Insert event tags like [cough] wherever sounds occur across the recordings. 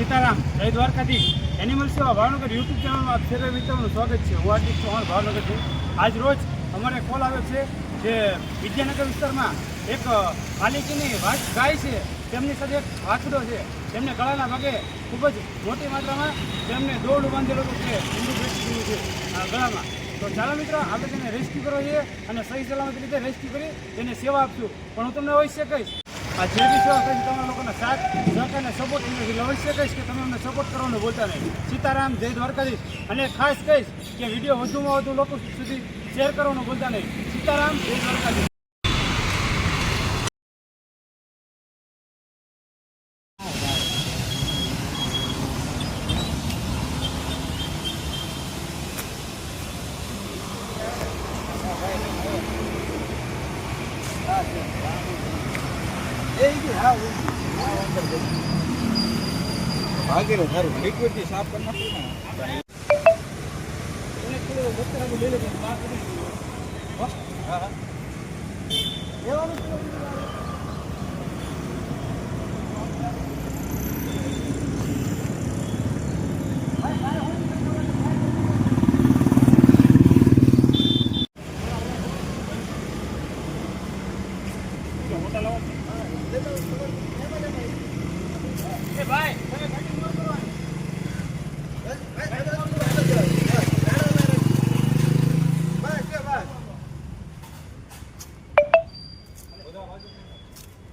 સીતારામ, જય દ્વારકાધીશ. એનિમલ સેવા ભાવનગર યુટ્યુબ ચેનલમાં આપ સર્વે મિત્રોનું સ્વાગત છે. હું હાર્દિક ચૌહાણ ભાવનગરથી આજ રોજ અમારે કોલ આવ્યો છે જે વિદ્યાનગર વિસ્તારમાં એક માલિકીની વાત ગાય છે. તેમની સાથે એક વાછડો છે. તેમને ગળાના ભાગે ખૂબ જ મોટી માત્રામાં તેમને દોડ બાંધેલો છે હિન્દુ ઊંડું છે ગળામાં. તો ચાલો મિત્રો આપણે તેને રેસ્ક્યુ કરવો જોઈએ અને સહી સલામત રીતે રેસ્ક્યુ કરી તેને સેવા આપશું. પણ હું તમને અવશ્ય કહીશ આ જે બી સેવા કરી તમારા લોકોના સાથ, સહકારને સપોર્ટ નથી. અવશ્ય કહીશ કે તમે અમને સપોર્ટ કરવાનું ભૂલતા નહીં. સીતારામ, જય દ્વારકાધીશ. અને ખાસ કહીશ કે વીડિયો વધુમાં વધુ લોકો સુધી શેર કરવાનું ભૂલતા નહીં. સીતારામ, જય દ્વારકાધીશ. ભાગેલો સારું લિક્વિડથી સાફ કરી નાખ્યું ને. હો? હા હા લેવાનું છે? એ ભાઈ તમે ગાડી ન કરવાની.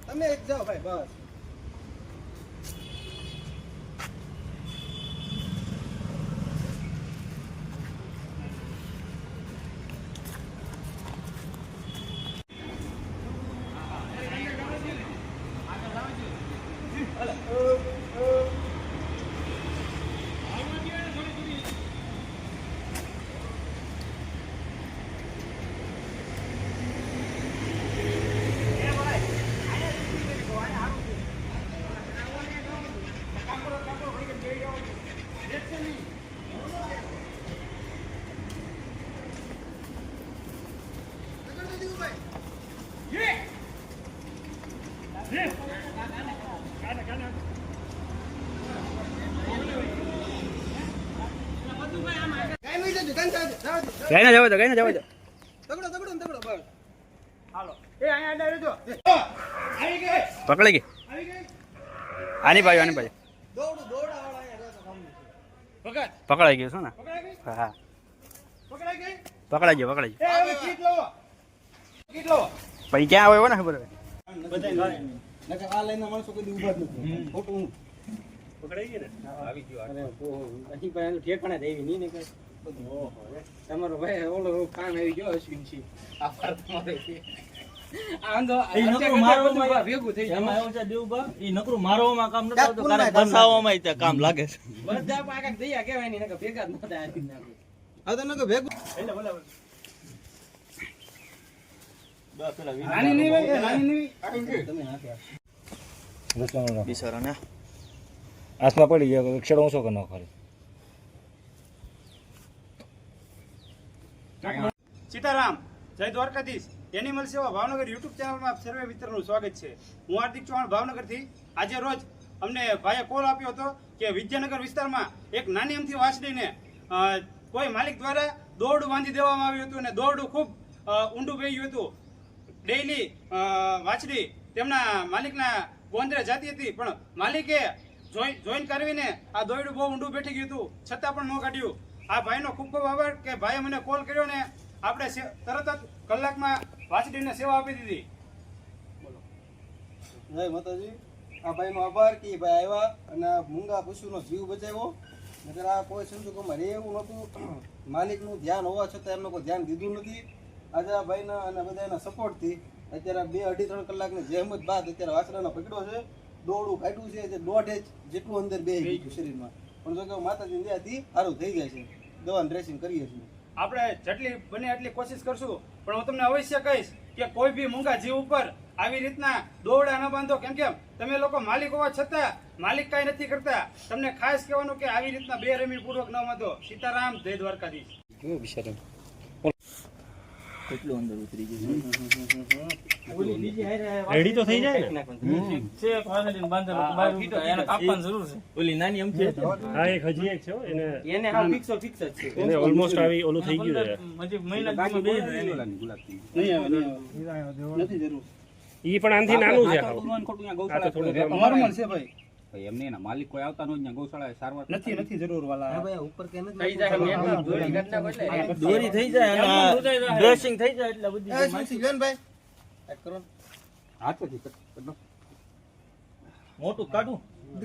તમે એક જાઓ ભાઈ બસ કાંઈ ના જવા દો, ગઈ ના જવા દો. તગડો તગડો ને તગડો બસ. હાલો. એ અહીંયા આવી ગઈ. પકડી ગઈ. આવી ગઈ. આની બાજુ આની બાજુ દોડું દોડાવાળા અહીંયા રહેતો કામનું છે. પકડ પકડાઈ ગયું શું ને? હા પકડાઈ ગયો પકડાઈ ગયો. એ હવે કીટ લાવો. કીટ લાવો. પછી ક્યાં આવ્યો ને ખબર તમારો ભાઈ ઓલો કામ આવી ગયો અશ્વિન છે આભાર તમારો હાથમાં પડી ગયો અક્ષર ઓછો કે ન ખરી સીતારામ જય દ્વારકાધીશ. એનિમલ સેવા ભાવનગર યુટ્યુબ ચેનલમાં આપ સર્વે મિત્રોનું સ્વાગત છે. હું હાર્દિક ચૌહાણ ભાવનગરથી. આજે રોજ અમને ભાઈએ કોલ આપ્યો હતો કે વિદ્યાનગર વિસ્તારમાં એક નાની અમથી વાસળીને કોઈ માલિક દ્વારા દોરડું બાંધી દેવામાં આવ્યું હતું અને દોરડું ખૂબ ઊંડું વહી ગયું હતું. ડેઈલી વાછડી તેમના માલિકના ગોંદરે જાતી હતી, પણ માલિકે જોઈન કરવીને આ દોરડું બહુ ઊંડું બેઠી ગયું હતું. છતાં પણ ન કાઢ્યું. આ ભાઈનો ખૂબ ખૂબ આભાર કે ભાઈએ મને કોલ કર્યો ને આપણે તરત જ કલાકમાં વાસડીને સેવા આપી દીધી. જય માતાજી. આ ભાઈનો આભાર કે ભાઈ આવ્યા અને આ મૂંગા પશુનો જીવ બચાવ્યો. નકર આ કોઈ સંજોગોમાં રહે એવું નહોતું. [clears throat] માલિકનું ધ્યાન હોવા છતાં એમને કોઈ ધ્યાન દીધું નથી. આજે આ ભાઈના અને બધાના સપોર્ટથી અત્યારે બે અઢી ત્રણ કલાકની જહેમત બાદ અત્યારે વાસરાનો પકડ્યો છે. દોડું કાઢ્યું છે જે દોઢ ઇંચ જેટલું અંદર બે ગયું શરીરમાં. પણ જો કે માતાજીની દયાથી સારું થઈ જાય છે. દવાનું ડ્રેસિંગ કરીએ છીએ. આપણે જેટલી બને એટલી કોશિશ કરશું. પણ હું તમને અવશ્ય કહીશ કે કોઈ બી મૂંગા જીવ ઉપર આવી રીતના દોરડા ન બાંધો. કેમ કે તમે લોકો માલિક હોવા છતાં માલિક કાંઈ નથી કરતા. તમને ખાસ કહેવાનું કે આવી રીતના બે રમી પૂર્વક ન બાંધો. સીતારામ, જય દ્વારકાધીશ. કેટલું અંદર ઉતરી ગયું રેડી તો થઈ જાય ને? છે ક્વોલિટી બાંધેલો. બહાર ઉતરે. એને કાપવાની જરૂર છે. ઓલી નાની એમ હતી હા એક હજી એક છે એને એને હાવ ફિક્સો ફિક્સ જ છે. એને ઓલમોસ્ટ આવી ઓલું થઈ ગયું છે. હજી મહિના બાકી બે નહીં નહીં આવે. નથી જરૂર. ઈ પણ આનથી નાનું છે આ તો થોડું છે ભાઈ. એમને એના માલિક કોઈ આવતા નથી ગૌશાળા સારવાર નથી નથી જરૂર વાલા. ભાઈ ઉપર કે નથી થઈ જાય દોરી થઈ જાય ડ્રેસિંગ થઈ જાય એટલે બધી શું ભાઈ? એક કરો. હાથેથી કટ- કટ મોટું કાઢું. ન.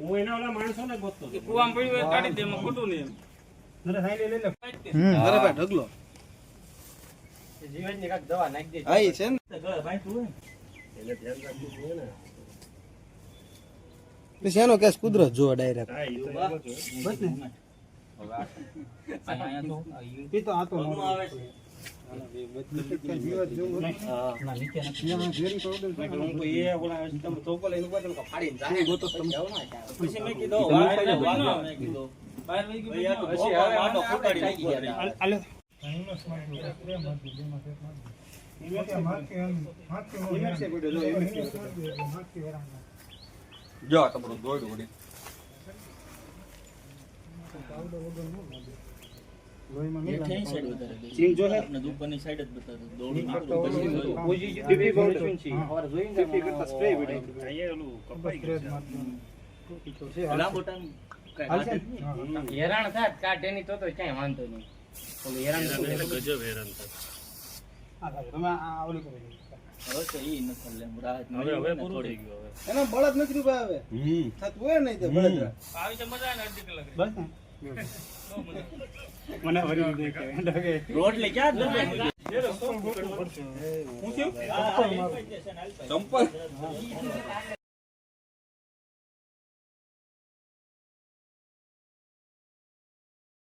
હું. એના ઓલા માણસોને ગોતતો કુવામ પડ્યું કાઢી દે ખોટું નહીં લે. અરે ભાઈ ઢગલો. જીવનની કાંઈક દવા નાખી દે. હા છે ને. ગળે ભાંગતું હોય એટલે ધ્યાન રાખવું જોઈએ ને. પછી એનો કેસ કુદરત જો ડાયરેક્ટ હા, ઈ તો એમ જ તમારું વળી. દોડું નહીં. હેરાન થાય કાઢે ની તો ક્યાંય વાંધો નહીં ઓલું હેરાન ગજબ હેરાન તમે આ ઓલું કરો હવે તો ઈ નથી લે. રાહત હવે હવે પૂરું થઈ ગયું હવે એના બળદ નથી રૂપિયા આવે હમ. થતું હોય નહીં તે બળદ આવી તો મજા આવે અડધી કલાક. બસ મને વરી દે કે રોટલી ક્યાં જ ચંપલ